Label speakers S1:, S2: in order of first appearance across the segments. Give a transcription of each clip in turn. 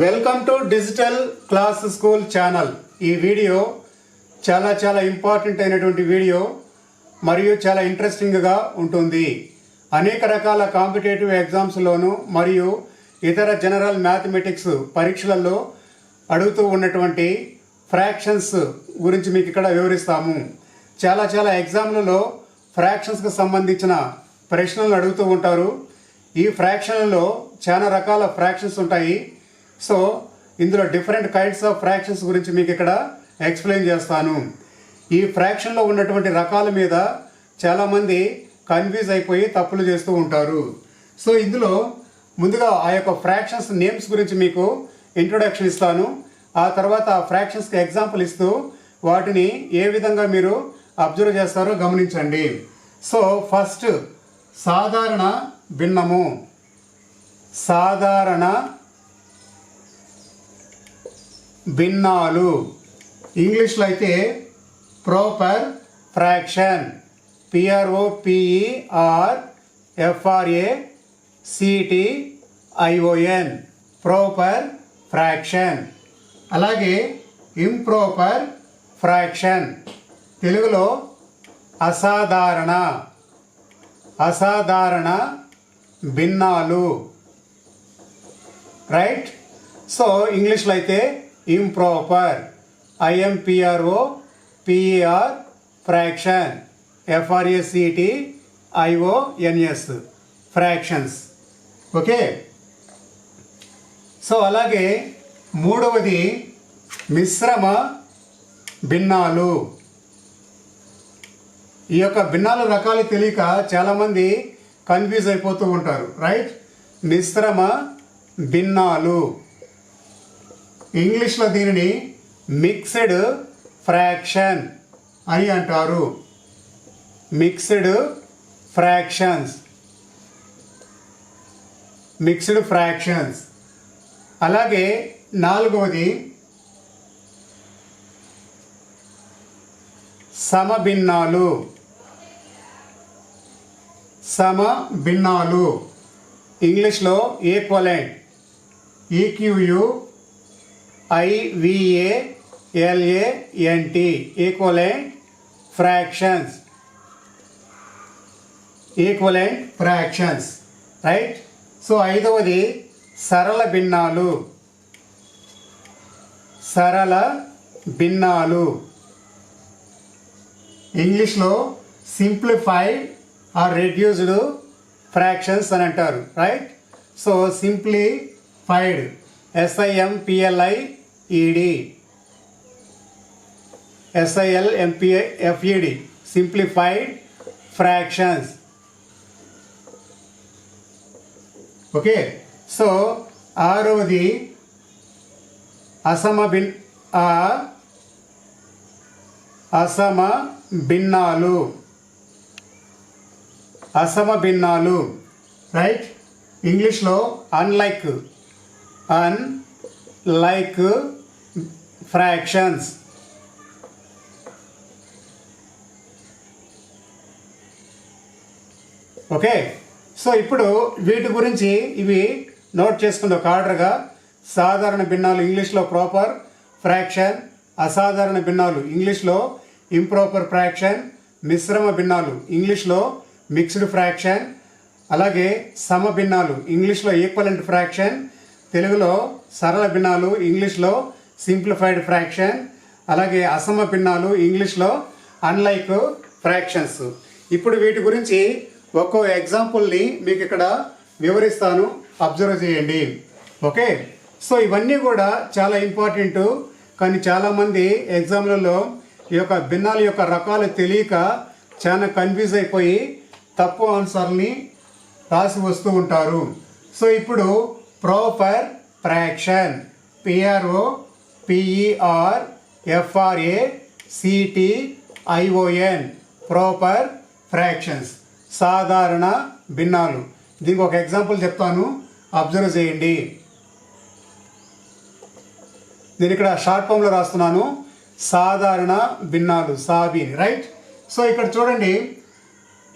S1: Welcome to digital class school channel ఈ video చాలా చాలా ఇంపార్టెంట్ అయినటువంటి వీడియో మరియు చాలా ఇంట్రెస్టింగ్గా ఉంటుంది. అనేక రకాల కాంపిటేటివ్ ఎగ్జామ్స్లోను మరియు ఇతర జనరల్ మ్యాథమెటిక్స్ పరీక్షలలో అడుగుతూ ఉన్నటువంటి ఫ్రాక్షన్స్ గురించి మీకు ఇక్కడ వివరిస్తాము. చాలా చాలా ఎగ్జామ్లలో ఫ్రాక్షన్స్కి సంబంధించిన ప్రశ్నలు అడుగుతూ ఉంటారు. ఈ ఫ్రాక్షన్లలో చాలా రకాల ఫ్రాక్షన్స్ ఉంటాయి. సో ఇందులో డిఫరెంట్ కైండ్స్ ఆఫ్ ఫ్రాక్షన్స్ గురించి మీకు ఇక్కడ ఎక్స్ప్లెయిన్ చేస్తాను. ఈ ఫ్రాక్షన్లో ఉన్నటువంటి రకాల మీద చాలామంది కన్ఫ్యూజ్ అయిపోయి తప్పులు చేస్తూ ఉంటారు. సో ఇందులో ముందుగా ఆ యొక్క ఫ్రాక్షన్స్ నేమ్స్ గురించి మీకు ఇంట్రొడక్షన్ ఇస్తాను. ఆ తర్వాత ఆ ఫ్రాక్షన్స్కి ఎగ్జాంపుల్ ఇస్తూ వాటిని ఏ విధంగా మీరు అబ్జర్వ్ చేస్తారో గమనించండి. సో ఫస్ట్ సాధారణ భిన్నము. సాధారణ భిన్నాలు. ఇంగ్లీష్లో అయితే proper fraction P R O P E R F R A C T I O N proper fraction అలాగే ఇంప్రోపర్ ఫ్రాక్షన్ తెలుగులో అసాధారణ. అసాధారణ భిన్నాలు. రైట్ సో ఇంగ్లీష్లో అయితే improper I M P R O P E R fraction. F R S C T I O N S fractions. Okay? So అలాగే మూడవది మిశ్రమ భిన్నాలు. ఈ యొక్క భిన్నాల రకాలు తెలియక చాలామంది కన్ఫ్యూజ్ అయిపోతూ ఉంటారు. రైట్? మిశ్రమ భిన్నాలు. ఇంగ్లీష్లో దీనిని మిక్స్డ్ ఫ్రాక్షన్ అని అంటారు. Mixed fractions. Mixed fractions. అలాగే నాలుగవది సమభిన్నాలు. సమభిన్నాలు. ఇంగ్లీష్లో equivalent E Q U I V A L A N T equivalent fractions equivalent fractions right so ఐదవది సరళ భిన్నాలు. సరళ భిన్నాలు. ఇంగ్లీష్లో సింప్లిఫైడ్ ఆర్ రెడ్యూస్డ్ ఫ్రాక్షన్స్ అని అంటారు right so simplified S I M P L I E D S I L M P I F E D simplified fractions okay so ఆరవది అసమ భిన్ ఆ అసమ భిన్నాలు అసమ భిన్నాలు రైట్ ఇంగ్లీష్లో unlike un like fractions. Okay? So ఇప్పుడు వీటి గురించి ఇవి నోట్ చేసుకుంది ఒక ఆర్డర్గా. సాధారణ భిన్నాలు ఇంగ్లీష్లో ప్రాపర్ ఫ్రాక్షన్ అసాధారణ భిన్నాలు ఇంగ్లీష్లో ఇంప్రాపర్ ఫ్రాక్షన్ మిశ్రమ భిన్నాలు ఇంగ్లీష్లో మిక్స్డ్ ఫ్రాక్షన్ అలాగే సమ భిన్నాలు ఇంగ్లీష్లో ఈక్వలెంట్ ఫ్రాక్షన్ తెలుగులో సరళ భిన్నాలు ఇంగ్లీష్లో సింప్లిఫైడ్ ఫ్రాక్షన్ అలాగే అసమ భిన్నాలు ఇంగ్లీష్లో అన్లైక్ ఫ్రాక్షన్స్ ఇప్పుడు వీటి గురించి ఒక్కో ఎగ్జాంపుల్ని మీకు ఇక్కడ వివరిస్తాను. అబ్జర్వ్ చేయండి. ఓకే సో ఇవన్నీ కూడా చాలా ఇంపార్టెంట్ కానీ చాలామంది ఎగ్జామ్లలో ఈ యొక్క భిన్నాల యొక్క రకాలు తెలియక చాలా కన్ఫ్యూజ్ అయిపోయి తప్పు ఆన్సర్ని రాసి వస్తూ ఉంటారు. సో ఇప్పుడు proper fraction P R O P E R F R A C T I O N proper fractions సాధారణ భిన్నాలు. దీనికి ఒక ఎగ్జాంపుల్ చెప్తాను. అబ్జర్వ్ చేయండి. నేను ఇక్కడ షార్ట్ ఫామ్లో రాస్తున్నాను. సాధారణ భిన్నాలు సాబీని రైట్ సో ఇక్కడ చూడండి.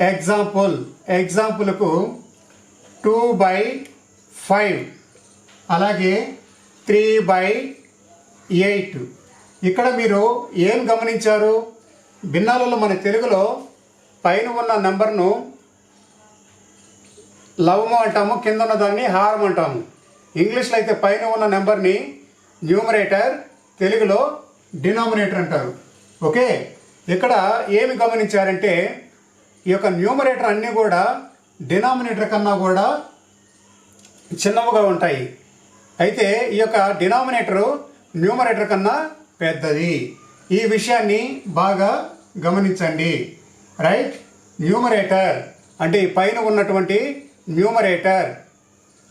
S1: ఎగ్జాంపుల్ ఎగ్జాంపుల్కు టూ బై ఫైవ్ అలాగే త్రీ బై ఎయిట్ ఇక్కడ మీరు ఏం గమనించారు? భిన్నాలలో మన తెలుగులో పైన ఉన్న నెంబర్ను లవము అంటాము కింద ఉన్న దాన్ని హారం అంటాము. ఇంగ్లీష్లో అయితే పైన ఉన్న నెంబర్ని న్యూమరేటర్ తెలుగులో డినామినేటర్ అంటారు. ఓకే? ఇక్కడ ఏమి గమనించారంటే ఈ యొక్క న్యూమరేటర్ అన్నీ కూడా డినామినేటర్ కన్నా కూడా చిన్నవిగా ఉంటాయి. అయితే ఈ యొక్క డినామినేటరు న్యూమరేటర్ కన్నా పెద్దది. ఈ విషయాన్ని బాగా గమనించండి. రైట్? న్యూమరేటర్ అంటే పైన ఉన్నటువంటి న్యూమరేటర్.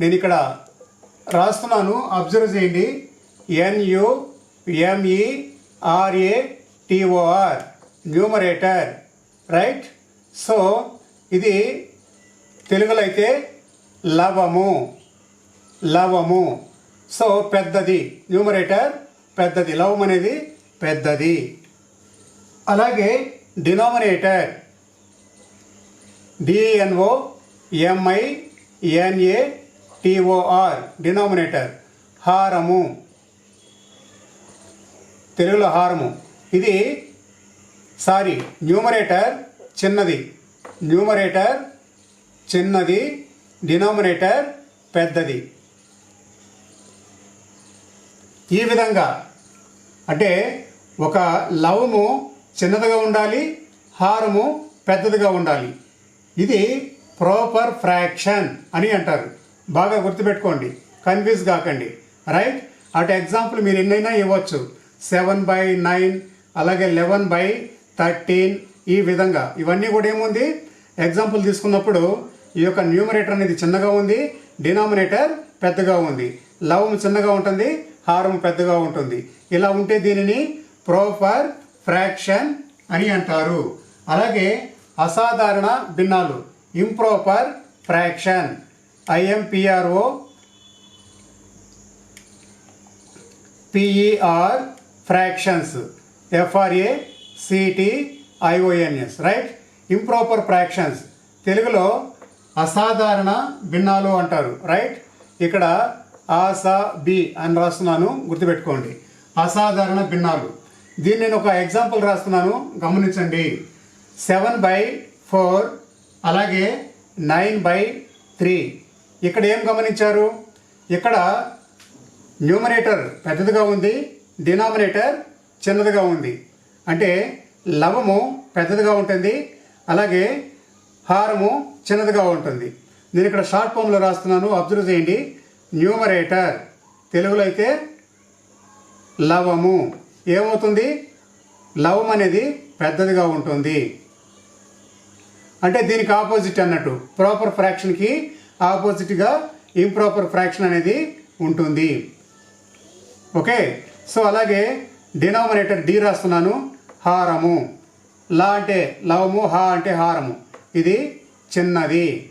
S1: నేను ఇక్కడ రాస్తున్నాను. అబ్జర్వ్ చేయండి. N U M E R A T O R numerator. Right? So ఇది తెలుగులో అయితే లవము. లవము. సో పెద్దది న్యూమరేటర్ పెద్దది లవం అనేది పెద్దది. అలాగే denominator D N O M I N A T O R denominator హారము. తెలుగులో హారము. ఇది సారీ న్యూమరేటర్ చిన్నది. న్యూమరేటర్ చిన్నది డినామినేటర్ పెద్దది. ఈ విధంగా. అంటే ఒక లవము చిన్నదిగా ఉండాలి హారము పెద్దదిగా ఉండాలి. ఇది ప్రాపర్ ఫ్రాక్షన్ అని అంటారు. బాగా గుర్తుపెట్టుకోండి కన్ఫ్యూజ్ కాకండి. రైట్ అటు ఎగ్జాంపుల్ మీరు ఎన్నైనా ఇవ్వచ్చు. సెవెన్ బై నైన్ అలాగే లెవెన్ బై థర్టీన్ ఈ విధంగా. ఇవన్నీ కూడా ఏముంది? ఎగ్జాంపుల్ తీసుకున్నప్పుడు ఈ యొక్క న్యూమరేటర్ అనేది చిన్నగా ఉంది డినామినేటర్ పెద్దగా ఉంది. లవం చిన్నగా ఉంటుంది హారం పెద్దగా ఉంటుంది. ఇలా ఉంటే దీనిని ప్రోపర్ ఫ్రాక్షన్ అని అంటారు. అలాగే అసాధారణ భిన్నాలు improper fraction I M P R O P E R fractions F R A C T I O N S right? Improper fractions. తెలుగులో అసాధారణ భిన్నాలు అంటారు రైట్? ఇక్కడ ఆసా బి అని రాస్తున్నాను గుర్తుపెట్టుకోండి. అసాధారణ భిన్నాలు. దీన్ని నేను ఒక ఎగ్జాంపుల్ రాస్తున్నాను గమనించండి. సెవెన్ బై ఫోర్ అలాగే నైన్ బై త్రీ. ఇక్కడ ఏం గమనించారు? ఇక్కడ న్యూమరేటర్ పెద్దదిగా ఉంది డినామినేటర్ చిన్నదిగా ఉంది. అంటే లవము పెద్దదిగా ఉంటుంది అలాగే హారము చిన్నదిగా ఉంటుంది. నేను ఇక్కడ షార్ట్ ఫామ్లో రాస్తున్నాను అబ్జర్వ్ చేయండి. న్యూమరేటర్. తెలుగులో అయితే లవము. ఏమవుతుంది? లవం అనేది పెద్దదిగా ఉంటుంది. అంటే దీనికి ఆపోజిట్ అన్నట్టు. ప్రాపర్ ఫ్రాక్షన్కి ఆపోజిట్గా ఇంప్రాపర్ ఫ్రాక్షన్ అనేది ఉంటుంది. ఓకే? సో అలాగే డినామినేటర్ డి రాస్తున్నాను. హారము. లా అంటే లవము హా అంటే హారము. ఇది చిన్నది.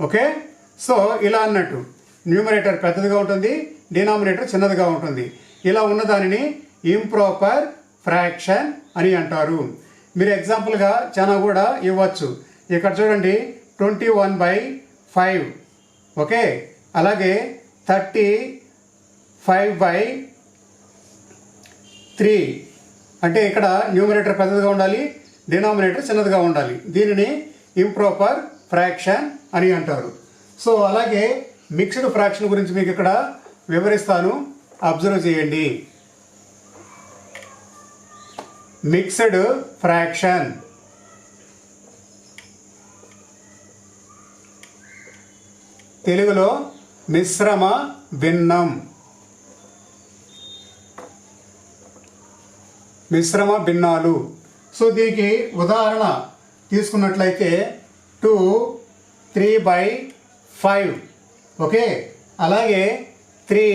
S1: ఓకే? సో ఇలా అన్నట్టు. న్యూమరేటర్ పెద్దదిగా ఉంటుంది డినామినేటర్ చిన్నదిగా ఉంటుంది. ఇలా ఉన్న దానిని ఇంప్రాపర్ ఫ్రాక్షన్ అని అంటారు. మీరు ఎగ్జాంపుల్గా చాలా కూడా ఇవ్వచ్చు. ఇక్కడ చూడండి twenty one by five. Okay? అలాగే థర్టీ ఫైవ్ బై త్రీ. అంటే ఇక్కడ న్యూమరేటర్ పెద్దదిగా ఉండాలి డినామినేటర్ చిన్నదిగా ఉండాలి. దీనిని ఇంప్రాపర్ ఫ్రాక్షన్ అని అంటారు. సో అలాగే మిక్స్డ్ ఫ్రాక్షన్ గురించి మీకు ఇక్కడ వివరిస్తాను. అబ్జర్వ్ చేయండి. Mixed fraction. తెలుగులో మిశ్రమ భిన్నం. మిశ్రమ భిన్నాలు. సో దీనికి ఉదాహరణ తీసుకున్నట్లయితే two three by five okay? అలాగే త్రీ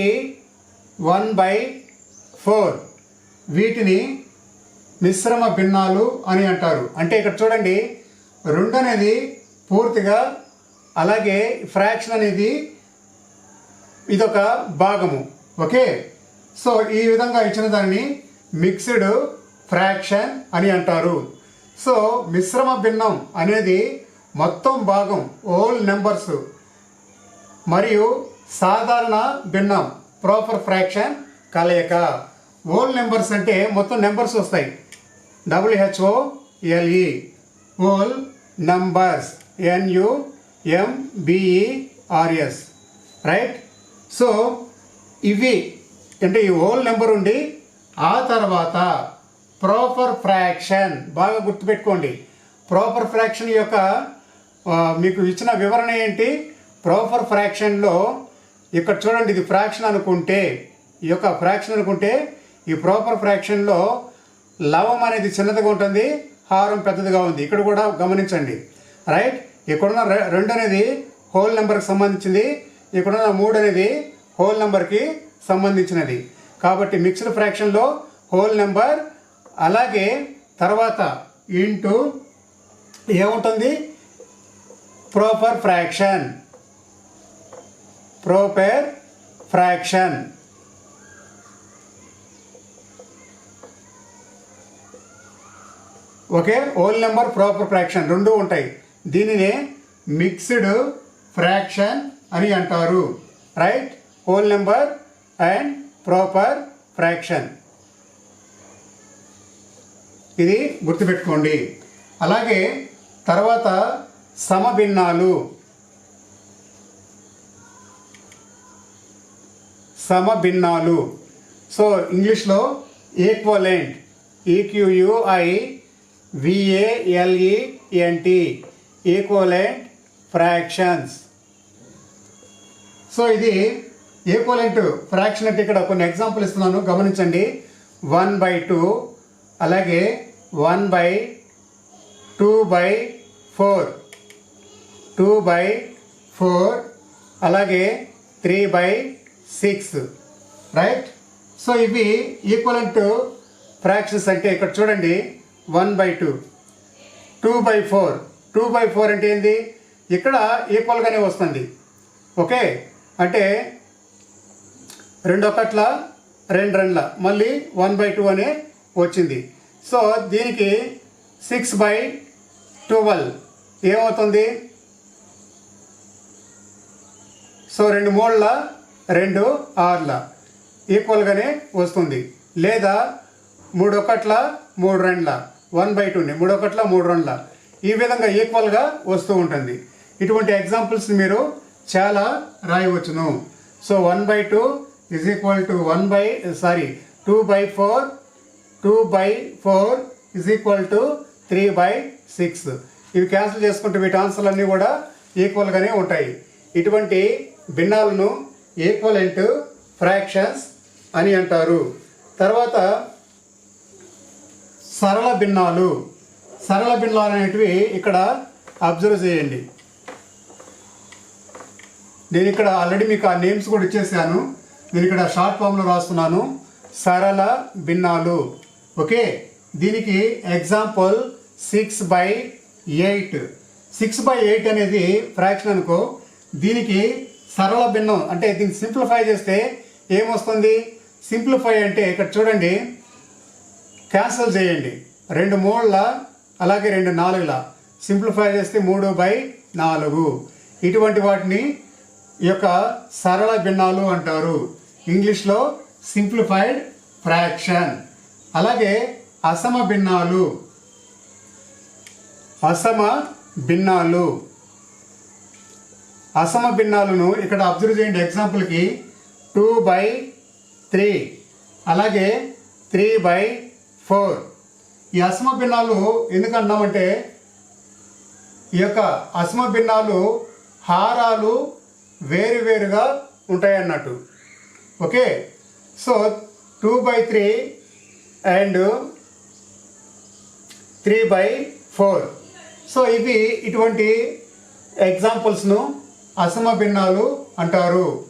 S1: వన్ బై ఫోర్. వీటిని మిశ్రమ భిన్నాలు అని అంటారు. అంటే ఇక్కడ చూడండి రెండు అనేది పూర్తిగా అలాగే ఫ్రాక్షన్ అనేది ఇదొక భాగము. ఓకే? సో ఈ విధంగా ఇచ్చిన దాన్ని మిక్స్డ్ ఫ్రాక్షన్ అని అంటారు. సో మిశ్రమ భిన్నం అనేది మొత్తం భాగం ఓల్ నెంబర్స్. మరియు సాధారణ భిన్నం ప్రాపర్ ఫ్రాక్షన్ కలయిక. ఓల్ నెంబర్స్ అంటే మొత్తం నెంబర్స్ వస్తాయి. W H O L E whole numbers N U M B E R S right so ఇవి అంటే ఈ హోల్ నెంబర్ ఉండి ఆ తర్వాత ప్రాపర్ ఫ్రాక్షన్ బాగా గుర్తుపెట్టుకోండి. ప్రాపర్ ఫ్రాక్షన్ యొక్క మీకు ఇచ్చిన వివరణ ఏంటి? ప్రాపర్ ఫ్రాక్షన్లో ఇక్కడ చూడండి ఇది ఫ్రాక్షన్ అనుకుంటే ఈ యొక్క ఫ్రాక్షన్ అనుకుంటే ఈ ప్రాపర్ ఫ్రాక్షన్లో లవం అనేది చిన్నదిగా ఉంటుంది హారం పెద్దదిగా ఉంది. ఇక్కడ కూడా గమనించండి. రైట్ ఇక్కడున్న రె- రెండు అనేది హోల్ నెంబర్కి సంబంధించింది. ఇక్కడున్న మూడు అనేది హోల్ నెంబర్కి సంబంధించినది. కాబట్టి మిక్స్డ్ ఫ్రాక్షన్లో హోల్ నెంబర్ అలాగే తర్వాత ఇంటూ ఏముంటుంది? Proper fraction proper fraction okay whole number proper fraction రెండు ఉంటాయి. దీనినే మిక్స్డ్ ఫ్రాక్షన్ అని అంటారు. Right whole number and proper fraction ఇది గుర్తుపెట్టుకోండి. అలాగే తర్వాత సమభిన్నాలు. సమభిన్నాలు. సో ఇంగ్లీష్లో equivalent E Q U I V A L E N T equivalent fractions so ఇది ఈక్వలెంట్ ఫ్రాక్షన్ అంటే ఇక్కడ కొన్ని ఎగ్జాంపుల్ ఇస్తున్నాను గమనించండి. వన్ బై టూ అలాగే one by two by four two by four అలాగే three by six right so ఇవి equivalent fractions అంటే ఇక్కడ చూడండి one by two two by four two by four అంటే ఏంది? ఇక్కడ ఈక్వల్గానే వస్తుంది. ఓకే అంటే రెండు ఒకట్ల రెండు రెండ్ల. మళ్ళీ వన్ బై టూ అనే వచ్చింది. సో దీనికి సిక్స్ బై ట్వెల్వ్ ఏమవుతుంది? సో రెండు మూడుల రెండు ఆరుల. ఈక్వల్గానే వస్తుంది. లేదా మూడు ఒకట్ల మూడు రెండ్ల. వన్ బై టూని. మూడు ఒకట్ల మూడు రెండ్ల. ఈ విధంగా ఈక్వల్గా వస్తూ ఉంటుంది. ఇటువంటి ఎగ్జాంపుల్స్ మీరు చాలా రాయవచ్చును. So one by two is equal to one by sorry two by four two by four is equal to three by six ఇవి క్యాన్సిల్ చేసుకుంటే వీటి ఆన్సర్లు అన్నీ కూడా ఈక్వల్గానే ఉంటాయి. ఇటువంటి భిన్నాలను ఈక్వలెంట్ ఫ్రాక్షన్స్ అని అంటారు. తర్వాత సరళ భిన్నాలు. సరళ భిన్నాలు అనేటివి ఇక్కడ అబ్జర్వ్ చేయండి. నేను ఇక్కడ ఆల్రెడీ మీకు ఆ నేమ్స్ కూడా ఇచ్చేసాను. నేను ఇక్కడ షార్ట్ ఫామ్లో రాస్తున్నాను. సరళ భిన్నాలు. ఓకే దీనికి example six by eight six by eight అనేది ఫ్రాక్షన్ అనుకో. దీనికి సరళ భిన్నం. అంటే దీన్ని సింప్లిఫై చేస్తే ఏమొస్తుంది? సింప్లిఫై అంటే ఇక్కడ చూడండి. క్యాన్సల్ చేయండి. రెండు మూడుల అలాగే రెండు నాలుగుల. సింప్లిఫై చేస్తే మూడు బై నాలుగు. ఇటువంటి వాటిని యొక్క సరళ భిన్నాలు అంటారు. ఇంగ్లీష్లో సింప్లిఫైడ్ ఫ్రాక్షన్. అలాగే అసమ భిన్నాలు. అసమ భిన్నాలు. అసమ భిన్నాలను ఇక్కడ అబ్జర్వ్ చేయండి ఎగ్జాంపుల్కి టూ బై త్రీ అలాగే త్రీ బై ఫోర్ ఈ అసమ భిన్నాలు ఎందుకన్నామంటే ఈ యొక్క అసమ భిన్నాలు హారాలు వేరువేరుగా ఉంటాయి అన్నట్టు okay? So two by three and three by four so ఇవి ఇటువంటి ఎగ్జాంపుల్స్ను అసమభిన్నాలు అంటారు.